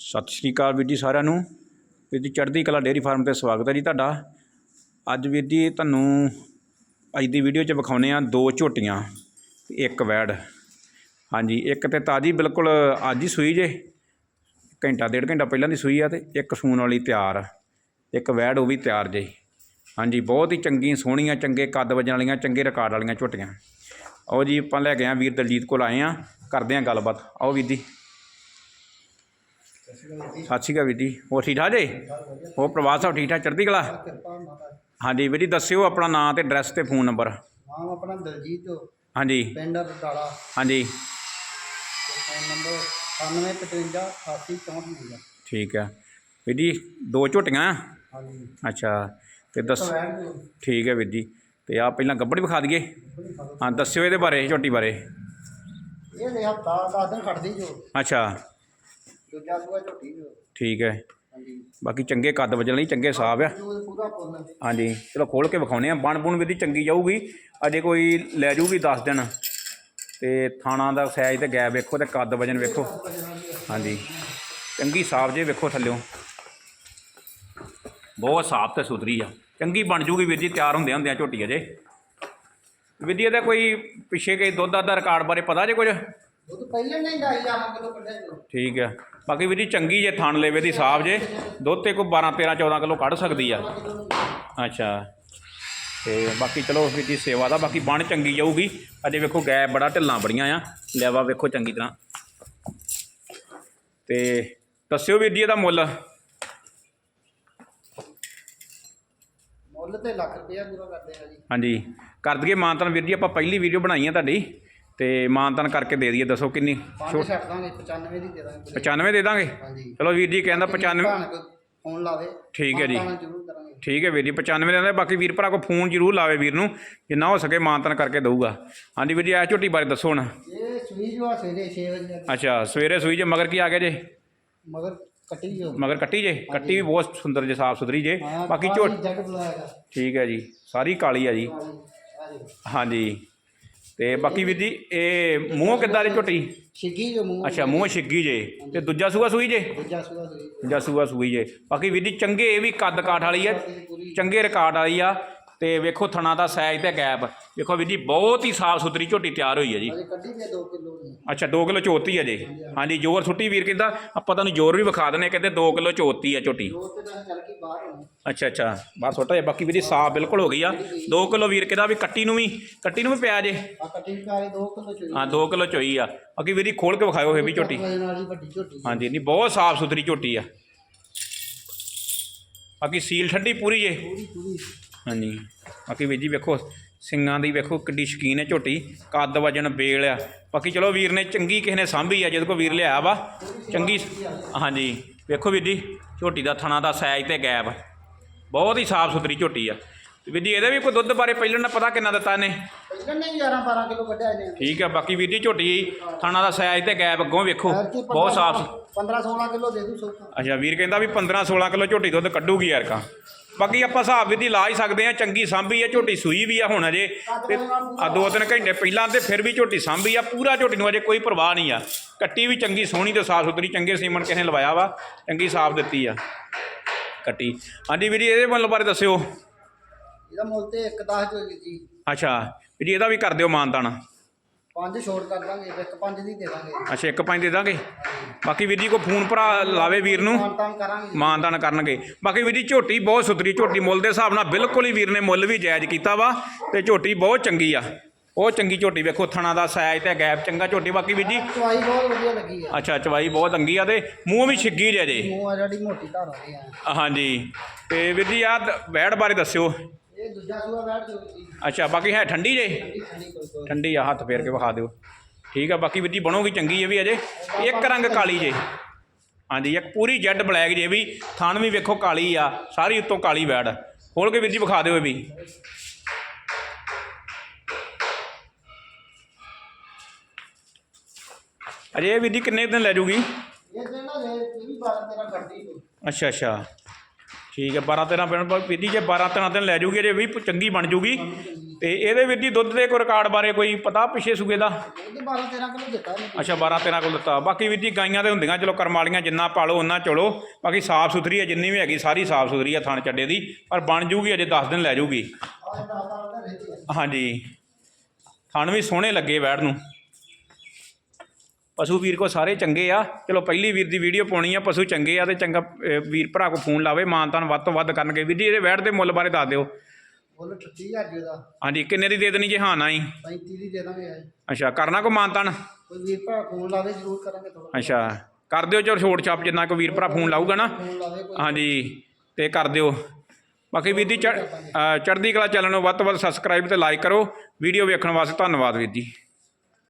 ਸਤਿ ਸ਼੍ਰੀ ਅਕਾਲ ਵੀਰ ਜੀ ਸਾਰਿਆਂ ਨੂੰ। ਵੀਰ ਜੀ, ਚੜ੍ਹਦੀ ਕਲਾ ਡੇਅਰੀ ਫਾਰਮ ਤੇ ਸਵਾਗਤ ਹੈ ਜੀ ਤੁਹਾਡਾ। ਅੱਜ ਵੀਰ ਜੀ ਤੁਹਾਨੂੰ ਅੱਜ ਦੀ ਵੀਡੀਓ 'ਚ ਵਿਖਾਉਨੇ ਆ ਦੋ ਝੋਟੀਆਂ ਤੇ ਇੱਕ ਵੈੜ। ਹਾਂਜੀ, ਇੱਕ ਤੇ ਤਾਜੀ ਬਿਲਕੁਲ ਅੱਜ ਹੀ ਸੂਈ ਜੇ। ਘੰਟਾ, ਡੇਢ ਘੰਟਾ ਪਹਿਲਾਂ ਦੀ ਸੂਈ ਆ ਤੇ ਇੱਕ ਸੂਣ ਵਾਲੀ ਤਿਆਰ। ਆ। ਇੱਕ ਵੈੜ, ਉਹ ਵੀ ਤਿਆਰ ਜੇ। ਹਾਂਜੀ, ਬਹੁਤ ਹੀ ਚੰਗੀ ਸੋਹਣੀਆਂ, ਚੰਗੇ ਕੱਦ ਵਜਣ ਵਾਲੀਆਂ, ਚੰਗੇ ਰਿਕਾਰਡ ਵਾਲੀਆਂ ਝੋਟੀਆਂ। ਆਓ ਜੀ, ਆਪਾਂ ਲੈ ਕੇ ਆ ਵੀਰ ਦਲਜੀਤ ਕੋਲ ਆਏ ਆ ਕਰਦੇ ਆ ਗੱਲਬਾਤ। ਆਓ ਵੀਰ ਜੀ। ਸਤਿ ਸ਼੍ਰੀ ਅਕਾਲ ਵੀਰ ਜੀ। ਹੋਰ ਠੀਕ ਠਾਕ ਜੀ? ਹੋਰ ਪ੍ਰਵਾਸ ਸਭ ਠੀਕ ਠਾਕ? ਚੜ੍ਹਦੀ ਕਲਾ? ਹਾਂਜੀ ਵੀਰ ਜੀ ਦੱਸਿਓ ਆਪਣਾ ਨਾਮ ਤੇ ਐਡਰੈਸ ਤੇ ਫੋਨ ਨੰਬਰ ਨਾਮ ਆਪਣਾ ਦਲਜੀਤ ਹਾਂਜੀ। ਪਿੰਡ ਰਟਾਲਾ ਹਾਂਜੀ। ਤੇ ਫੋਨ ਨੰਬਰ 9855 ਠੀਕ ਆ। ਵੀਰ ਜੀ ਦੋ ਝੋਟੀਆਂ? ਹਾਂਜੀ। ਅੱਛਾ ਤੇ ਦੱਸ ਠੀਕ ਹੈ ਵੀਰ ਜੀ। ਤੇ ਆ ਪਹਿਲਾਂ ਗੱਬੜ ਵਿਖਾ ਦਈਏ? ਹਾਂ ਦੱਸਿਓ ਇਹਦੇ ਬਾਰੇ ਝੋਟੀ ਬਾਰੇ। ਇਹ ਦੇ ਹਫਤਾ 10 ਦਿਨ ਖੜਦੀ ਜੋ। ਅੱਛਾ। ਦੂਜਾ ਸੂਆ ਝੋਟੀ ਜੋ ਠੀਕ ਹੈ। ਹਾਂਜੀ। ਬਾਕੀ ਚੰਗੇ ਕੱਦ ਵਜਣ ਲਈ ਚੰਗੇ ਸਾਫ਼ ਆ। ਜੋ ਪੂਰਾ ਪੁੰਨ ਹਾਂਜੀ ਚਲੋ ਖੋਲ ਕੇ ਵਿਖਾਉਨੇ ਆ ਬਣ ਬੁਣ ਵੀ ਦੀ ਚੰਗੀ ਜਾਊਗੀ। ਅਜੇ ਕੋਈ ਲੈ ਜੂਗੀ 10 ਦਿਨ। ਤੇ ਥਾਣਾ ਦਾ ਸਾਈਜ਼ ਤੇ ਗੈਪ ਵੇਖੋ ਤੇ ਕੱਦ ਵਜਨ ਵੇਖੋ। ਹਾਂਜੀ। ਚੰਗੀ ਸਾਫ਼ ਜੇ ਵੇਖੋ ਥੱਲਿਓ। ਬਹੁਤ ਸਾਫ਼ ਤੇ ਸੁਥਰੀ ਆ। ਚੰਗੀ ਬਣ ਜੂਗੀ ਵੀਰ ਜੀ ਤਿਆਰ ਹੁੰਦੇ ਹੁੰਦੇ ਆ ਝੋਟੀ ਅਜੇ। ਵੀਰ ਜੀ ਇਹਦਾ ਕੋਈ ਪਿੱਛੇ ਕੋਈ ਦੁੱਧ ਦਾ ਰਿਕਾਰਡ ਬਾਰੇ ਪਤਾ ਜੇ ਕੁਝ? ਉਹ ਪਹਿਲੇ ਨਹੀਂ ਢਾਈ ਆ ਕਿਲੋ ਕੱਢਿਆ ਜੋ ਠੀਕ ਹੈ ਬਾਕੀ ਵੀਰ ਜੀ ਚੰਗੀ ਜੇ ਥਣ ਲੇਵੇ ਦੀ ਸਾਫ਼ ਜੇ ਦੁੱਧ ਤੇ ਕੋਈ 12 13 14 ਕਿਲੋ ਕੱਢ ਸਕਦੀ ਆ। ਅੱਛਾ। ਤੇ ਬਾਕੀ ਚਲੋ ਵੀਰ ਜੀ ਸੇਵਾ ਦਾ ਬਾਕੀ ਬਣ ਚੰਗੀ ਜਾਊਗੀ। ਅਜੇ ਵੇਖੋ ਗੈ ਬੜਾ ਢਿੱਲਾਂ ਬੜੀਆਂ ਆ। ਲੈਵਾ ਵੇਖੋ ਚੰਗੀ ਤਰ੍ਹਾਂ। ਤੇ ਦੱਸਿਓ ਵੀਰ ਜੀ ਇਹਦਾ ਮੁੱਲ। ਮੁੱਲ ਤੇ ਲੱਖ ਰੁਪਇਆ ਪੂਰਾ ਕਰਦੇ ਆ ਜੀ। ਹਾਂਜੀ। ਕਰ ਦਈਏ ਮਾਨਤਨ ਵੀਰ ਜੀ ਆਪਾਂ ਪਹਿਲੀ ਵੀਡੀਓ ਬਣਾਈ ਆ ਤੁਹਾਡੀ। ਤੇ ਮਾਨਤਨ ਕਰਕੇ ਦੇ ਦਈਏ ਦੱਸੋ ਕਿੰਨੀ? ਪੰਜ ਛੱਡ ਦਾਂਗੇ 95 ਦੀ ਦੇ ਦਾਂਗੇ। 95 ਦੇ ਦਾਂਗੇ? ਹਾਂਜੀ। ਚਲੋ ਵੀਰ ਜੀ ਕਹਿੰਦਾ 95 ਭੈਣ ਕੋਈ ਫੋਨ ਲਾਵੇ। ਠੀਕ ਹੈ ਜੀ। ਮਾਨਤਾਨ ਜ਼ਰੂਰ ਕਰਾਂਗੇ। ਠੀਕ ਹੈ ਵੀਰ ਜੀ 95 ਦੇ ਦਿੰਦੇ ਬਾਕੀ ਵੀਰ ਭਰਾ ਕੋ ਫੋਨ ਜ਼ਰੂਰ ਲਾਵੇ ਵੀਰ ਨੂੰ ਜਿੰਨਾ ਹੋ ਸਕੇ ਮਾਨਤਨ ਕਰਕੇ ਦਊਗਾ। ਹਾਂਜੀ ਵੀਰ ਜੀ ਇਹ ਝੋਟੀ ਬਾਰੇ ਦੱਸੋ ਹੁਣ। ਇਹ ਸੂਈ ਜੋ ਆ ਸਵੇਰੇ 6 ਵਜੇ ਆ। ਅੱਛਾ ਸਵੇਰੇ ਸੂਈ ਜੇ ਮਗਰ ਕੀ ਆ ਗਿਆ ਜੇ? ਮਗਰ ਕੱਟੀ ਜੋ। ਮਗਰ ਕੱਟੀ ਜੇ? ਕੱਟੀ ਵੀ ਬਹੁਤ ਸੁੰਦਰ ਜੇ ਸਾਫ਼ ਸੁਥਰੀ ਜੇ। ਬਾਕੀ ਝੋਟ ਜੱਗ ਬੁਲਾਏਗਾ ਠੀਕ ਹੈ ਜੀ ਸਾਰੀ ਕਾਲੀ ਆ ਜੀ। ਹਾਂਜੀ। ਤੇ ਬਾਕੀ ਵੀਰ ਜੀ ਇਹ ਮੂੰਹ ਕਿੱਦਾਂ ਦੀ ਝੋਟੀ? ਛਿੱਗੀ ਜੋ ਮੂੰਹ। ਅੱਛਾ ਮੂੰਹ ਛਿੱਗੀ ਜੇ। ਤੇ ਦੂਜਾ ਸੂਆ ਸੂਈ ਜੇ? ਦੂਜਾ ਸੂਆ ਸੂਈ। ਦੂਜਾ ਸੂਆ ਸੂਈ ਜੇ। ਬਾਕੀ ਵੀਰ ਜੀ ਚੰਗੇ ਇਹ ਵੀ ਕੱਦ ਕਾਠ ਵਾਲੀ ਆ। ਚੰਗੇ ਰਿਕਾਰਡ ਵਾਲੀ ਆ। ਤੇ ਵੇਖੋ ਥਣਾ ਦਾ ਸਾਈਜ਼ ਤੇ ਗੈਪ ਵੇਖੋ ਵੀਰ ਜੀ ਬਹੁਤ ਹੀ ਸਾਫ਼ ਸੁਥਰੀ ਝੋਟੀ ਤਿਆਰ ਹੋਈ ਹੈ ਜੀ। ਅਜੇ ਕੱਢੀ ਵੀ 2 ਕਿਲੋ ਅੱਛਾ 2 ਕਿਲੋ ਚੋਤੀ ਹੈ ਜੀ। ਹਾਂਜੀ ਜੋਰ ਸੁੱਟੀ ਵੀਰ ਕਹਿੰਦਾ ਆਪਾਂ ਤੁਹਾਨੂੰ ਜੋਰ ਵੀ ਵਿਖਾ ਦਨੇ ਕਹਿੰਦੇ 2 ਕਿਲੋ ਚੋਤੀ ਹੈ ਝੋਟੀ। ਅੱਛਾ ਅੱਛਾ ਬਾਹਰ ਸੁੱਟਾ ਜੇ ਬਾਕੀ ਵੀਰ ਜੀ ਸਾਫ਼ ਬਿਲਕੁਲ ਹੋ ਗਈ ਆ। 2 ਕਿਲੋ ਵੀਰ ਕਹਿੰਦਾ ਵੀ ਕੱਟੀ ਨੂੰ ਵੀ ਕੱਟੀ ਨੂੰ ਵੀ ਪਿਆ ਜੇ। ਆ ਕੱਟੀ ਕਾਰੇ 2 ਕਿਲੋ ਚੋਈ ਹਾਂ 2 ਕਿਲੋ ਚੋਈ ਆ। ਬਾਕੀ ਵੀਰ ਜੀ ਖੋਲ ਕੇ ਵਿਖਾਇਓ ਇਹ ਵੀ ਝੋਟੀ। ਹਾਂਜੀ ਨਹੀਂ ਬਹੁਤ ਸਾਫ਼ ਸੁਥਰੀ ਝੋਟੀ ਆ। ਬਾਕੀ ਸੀਲ ਠੰਡੀ ਪੂਰੀ ਜੇ। ਪੂਰੀ ਪੂਰੀ। ਹਾਂਜੀ। ਬਾਕੀ ਵੀਰ ਜੀ ਵੇਖੋ ਸਿੰਘਾਂ ਦੀ ਵੇਖੋ ਕਿੱਡੀ ਸ਼ਕੀਨ ਹੈ ਝੋਟੀ। ਕੱਦ ਵਜਨ ਬੇਲ ਆ। ਬਾਕੀ ਚਲੋ ਵੀਰ ਨੇ ਚੰਗੀ ਕਿਸੇ ਨੇ ਸਾਂਭੀ ਆ ਜਿਹਦੇ ਕੋ ਵੀਰ ਲਿਆ ਵਾ। ਚੰਗੀ ਹਾਂਜੀ। ਵੇਖੋ ਵੀਰ ਜੀ ਝੋਟੀ ਦਾ ਥਣਾ ਦਾ ਸਾਈਜ਼ ਤੇ ਗੈਪ ਬਹੁਤ ਹੀ ਸਾਫ਼ ਸੁਥਰੀ ਝੋਟੀ ਆ। ਤੇ ਵੀਰ ਜੀ ਇਹਦੇ ਵੀ ਕੋਈ ਦੁੱਧ ਬਾਰੇ ਪਹਿਲਾਂ ਨਾ ਪਤਾ ਕਿੰਨਾ ਦਿੱਤਾ ਇਹਨੇ? ਪਹਿਲਾਂ ਨਹੀਂ 11 12 ਕਿਲੋ ਕੱਢਿਆ ਇਹਨੇ। ਠੀਕ ਆ ਬਾਕੀ ਵੀਰ ਜੀ ਝੋਟੀ ਥਣਾ ਦਾ ਸਾਈਜ਼ ਤੇ ਗੈਪ ਅੱਗੋਂ ਵੇਖੋ। ਬਹੁਤ ਸਾਫ਼ 15 16 ਕਿਲੋ ਦੇ ਦੂ ਸੌਖਾ ਅੱਛਾ ਵੀਰ ਕਹਿੰਦਾ ਵੀ 15 16 ਕਿਲੋ ਝੋਟੀ ਦੁੱਧ ਕੱਢੂਗੀ ਯਾਰ ਕਾ। ਬਾਕੀ ਆਪਾਂ ਹਿਸਾਬ ਵੀ ਦੀ ਲਾ ਹੀ ਸਕਦੇ ਆ ਚੰਗੀ ਸਾਂਭੀ ਆ ਝੋਟੀ ਸੂਈ ਵੀ ਆ ਹੁਣ ਅਜੇ ਤੇ ਆ ਦੋ ਤਿੰਨ ਘੰਟੇ ਪਹਿਲਾਂ ਤੇ ਫਿਰ ਵੀ ਝੋਟੀ ਸਾਂਭੀ ਆ ਪੂਰਾ ਝੋਟੀ ਨੂੰ ਅਜੇ ਕੋਈ ਪਰਵਾਹ ਨਹੀਂ ਆ। ਕੱਟੀ ਵੀ ਚੰਗੀ ਸੋਹਣੀ ਤੇ ਸਾਫ਼ ਸੁਥਰੀ ਚੰਗੇ ਸੀਮਨ ਕਿਸੇ ਨੇ ਲਵਾਇਆ ਵਾ ਚੰਗੀ ਸਾਫ਼ ਦਿੱਤੀ ਆ। ਕੱਟੀ। ਹਾਂਜੀ ਵੀਰ ਜੀ ਇਹਦੇ ਮੁੱਲ ਬਾਰੇ ਦੱਸਿਓ। ਇਹਦਾ ਮੁੱਲ ਤੇ 1 10 ਜੋ ਜੀ। ਅੱਛਾ ਵੀਰ ਜੀ ਇਹਦਾ ਵੀ ਕਰ ਦਿਓ ਮਾਨਤਾਨ। ਪੰਜ ਛੋੜ ਕਰ ਦਾਂਗੇ ਇੱਕ ਪੰਜ ਦੀ ਦੇ ਦਾਂਗੇ। ਅੱਛਾ ਇੱਕ ਪੰਜ ਦੇ ਦਾਂਗੇ? ਬਾਕੀ ਵੀਰ ਜੀ ਕੋ ਫੋਨ ਭਰਾ ਲਾਵੇ ਵੀਰ ਨੂੰ? ਮਾਨਤਾਨ ਕਰਾਂਗੇ। ਮਾਨਦਾਨ ਕਰਨਗੇ। ਬਾਕੀ ਵੀਰ ਜੀ ਝੋਟੀ ਬਹੁਤ ਸੁਥਰੀ ਝੋਟੀ ਮੁੱਲ ਦੇ ਹਿਸਾਬ ਨਾਲ ਬਿਲਕੁਲ ਹੀ ਵੀਰ ਨੇ ਮੁੱਲ ਵੀ ਜਾਇਜ਼ ਕੀਤਾ ਵਾ ਤੇ ਝੋਟੀ ਬਹੁਤ ਚੰਗੀ ਆ। ਬਹੁਤ ਚੰਗੀ ਝੋਟੀ ਵੇਖੋ ਥਣਾ ਦਾ ਸਾਈਜ਼ ਤੇ ਗੈਪ ਚੰਗਾ ਝੋਟੀ। ਬਾਕੀ ਵੀਰ ਜੀ? ਚਵਾਈ ਬਹੁਤ ਵਧੀਆ ਲੱਗੀ ਆ। ਅੱਛਾ ਚਵਾਈ ਬਹੁਤ ਅੰਗੀ ਆ ਤੇ ਮੂੰਹ ਵੀ ਛਿੱਗੀ ਜੇ ਜੇ। ਮੂੰਹ ਆ ਜਿਹੜੀ ਮੋਟੀ ਧਾਰ ਆ ਹਾਂਜੀ। ਤੇ ਵੀਰ ਜੀ ਆ ਬੈੜ ਬਾਰੇ ਦੱਸਿਓ। ਇਹ ਦੂਜਾ ਸੂਆ ਬੈਠ ਜੋ ਜੀ ਅੱਛਾ ਬਾਕੀ ਹੈ ਠੰਡੀ ਜੇ? ਠੰਡੀ ਆ ਹੱਥ ਫੇਰ ਕੇ ਵਿਖਾ ਦਿਓ। ਠੀਕ ਆ ਬਾਕੀ ਵੀਰ ਜੀ ਬਣੋਗੀ ਚੰਗੀ ਇਹ ਵੀ ਅਜੇ। ਇੱਕ ਰੰਗ ਕਾਲੀ ਜੇ। ਹਾਂਜੀ ਇੱਕ ਪੂਰੀ ਜੈਡ ਬਲੈਕ ਜੇ ਵੀ। ਥਣ ਵੀ ਵੇਖੋ ਕਾਲੀ ਆ ਸਾਰੀ ਉੱਤੋਂ ਕਾਲੀ ਬੈੜ ਖੋਲ ਕੇ ਵੀਰ ਜੀ ਵਿਖਾ ਦਿਓ ਇਹ ਵੀ। ਅਜੇ ਵੀਰ ਜੀ ਕਿੰਨੇ ਦਿਨ ਲੈ ਜੂਗੀ? ਇਹ ਤੇ ਨਾ ਇਹ ਵੀ 12 13 ਕੱਢਦੀ ਕੋਈ ਅੱਛਾ ਅੱਛਾ। ਠੀਕ ਹੈ 12 13 ਦਿਨ ਬਾਅਦ ਵੀਰ ਜੀ ਜੇ 12 13 ਦਿਨ ਲੈ ਜੂਗੀ ਅਜੇ ਵੀ ਚੰਗੀ ਬਣ ਜੂਗੀ। ਤੇ ਇਹਦੇ ਵੀਰ ਜੀ ਦੁੱਧ ਦੇ ਕੋਈ ਰਿਕਾਰਡ ਬਾਰੇ ਕੋਈ ਪਤਾ ਪਿਛੇ ਸੂਏ ਦਾ? ਉਹਦੇ 12 13 ਕਿਲੋ ਦਿੱਤਾ ਇਹਨੇ। ਅੱਛਾ 12 13 ਕੋਲ ਦਿੱਤਾ। ਬਾਕੀ ਵੀਰ ਜੀ ਗਾਈਆਂ ਤੇ ਹੁੰਦੀਆਂ ਚਲੋ ਕਰਮ ਵਾਲੀਆਂ ਜਿੰਨਾ ਪਾਲੋ ਉਹਨਾਂ ਚਲੋ। ਬਾਕੀ ਸਾਫ਼ ਸੁਥਰੀ ਹੈ ਜਿੰਨੀ ਵੀ ਹੈਗੀ ਸਾਰੀ ਸਾਫ਼ ਸੁਥਰੀ ਹੈ ਥਣ ਚੱਡੇ ਦੀ। ਪਰ ਬਣ ਜੂਗੀ ਅਜੇ 10 ਦਿਨ ਲੈ ਜੂਗੀ। ਆਹ 10 12 ਦਾ ਰਹਿੰਦੀ ਹੈ ਹਾਂਜੀ। ਥਣ ਵੀ ਸੋਹਣੇ ਲੱਗੇ ਵੈੜ ਨੂੰ। ਪਸ਼ੂ ਵੀਰ ਕੋ ਸਾਰੇ ਚੰਗੇ ਆ। ਚਲੋ ਪਹਿਲੀ ਵੀਰ ਦੀ ਵੀਡੀਓ ਪਾਉਣੀ ਆ ਪਸ਼ੂ ਚੰਗੇ ਆ ਤੇ ਚੰਗਾ ਵੀਰ ਭਰਾ ਕੋ ਫੋਨ ਲਾਵੇ ਮਾਨਤਾਨ ਵੱਧ ਤੋਂ ਵੱਧ ਕਰਨਗੇ। ਵੀਰ ਜੀ ਇਹਦੇ ਵੈੜ ਦੇ ਮੁੱਲ ਬਾਰੇ ਦੱਸ ਦਿਓ। ਬੋਲ 38000 ਜੀ ਦਾ। ਹਾਂਜੀ ਕਿੰਨੇ ਦੀ ਦੇ ਦੇਣੀ ਜੇ ਹਾਂ ਨਾ ਹੀ 35 ਦੀ ਦੇ ਦਾਂਗੇ। ਅੱਛਾ ਕਰਨਾ ਕੋ ਮਾਨਤਾਨ ਕੋਈ ਵੀਰ ਭਰਾ ਫੋਨ ਲਾਵੇ ਜ਼ਰੂਰ ਕਰਾਂਗੇ ਥੋੜਾ ਅੱਛਾ ਕਰ ਦਿਓ ਚਲੋ ਛੋਟ ਛਾਪ ਜਿੰਨਾ ਕੋ ਵੀਰ ਭਰਾ ਫੋਨ ਲਾਊਗਾ ਨਾ। ਹਾਂਜੀ ਤੇ ਕਰ ਦਿਓ। ਬਾਕੀ ਵੀਰ ਦੀ ਚੜ੍ਹਦੀ ਕਲਾ ਚੈਨਲ ਨੂੰ ਵੱਧ ਤੋਂ ਵੱਧ ਸਬਸਕ੍ਰਾਈਬ ਤੇ ਲਾਈਕ ਕਰੋ। ਵੀਡੀਓ ਵੇਖਣ ਵਾਸਤੇ ਧੰਨਵਾਦ ਵੀਰ ਜੀ।